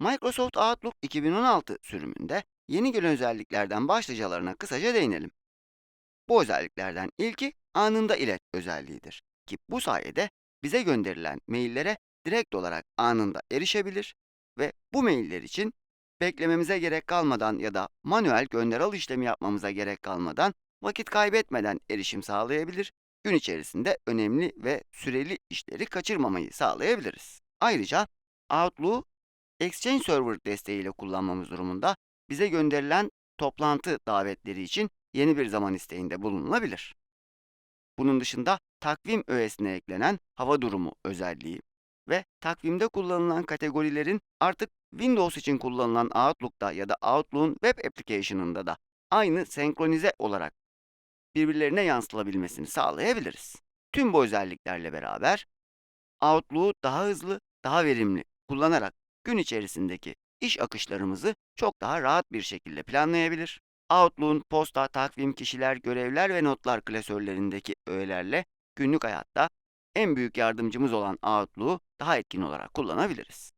Microsoft Outlook 2016 sürümünde yeni gelen özelliklerden başlıcalarına kısaca değinelim. Bu özelliklerden ilki anında ilet özelliğidir ki bu sayede bize gönderilen maillere direkt olarak anında erişebilir ve bu mailler için beklememize gerek kalmadan ya da manuel gönder al işlemi yapmamıza gerek kalmadan vakit kaybetmeden erişim sağlayabilir, gün içerisinde önemli ve süreli işleri kaçırmamayı sağlayabiliriz. Ayrıca Outlook'u Exchange Server desteğiyle kullanmamız durumunda bize gönderilen toplantı davetleri için yeni bir zaman isteğinde bulunulabilir. Bunun dışında takvim öğesine eklenen hava durumu özelliği ve takvimde kullanılan kategorilerin artık Windows için kullanılan Outlook'ta ya da Outlook'un web application'ında da aynı senkronize olarak birbirlerine yansıtılabilmesini sağlayabiliriz. Tüm bu özelliklerle beraber Outlook'u daha hızlı, daha verimli kullanarak gün içerisindeki iş akışlarımızı çok daha rahat bir şekilde planlayabilir. Outlook'un posta, takvim, kişiler, görevler ve notlar klasörlerindeki öğelerle günlük hayatta en büyük yardımcımız olan Outlook'u daha etkin olarak kullanabiliriz.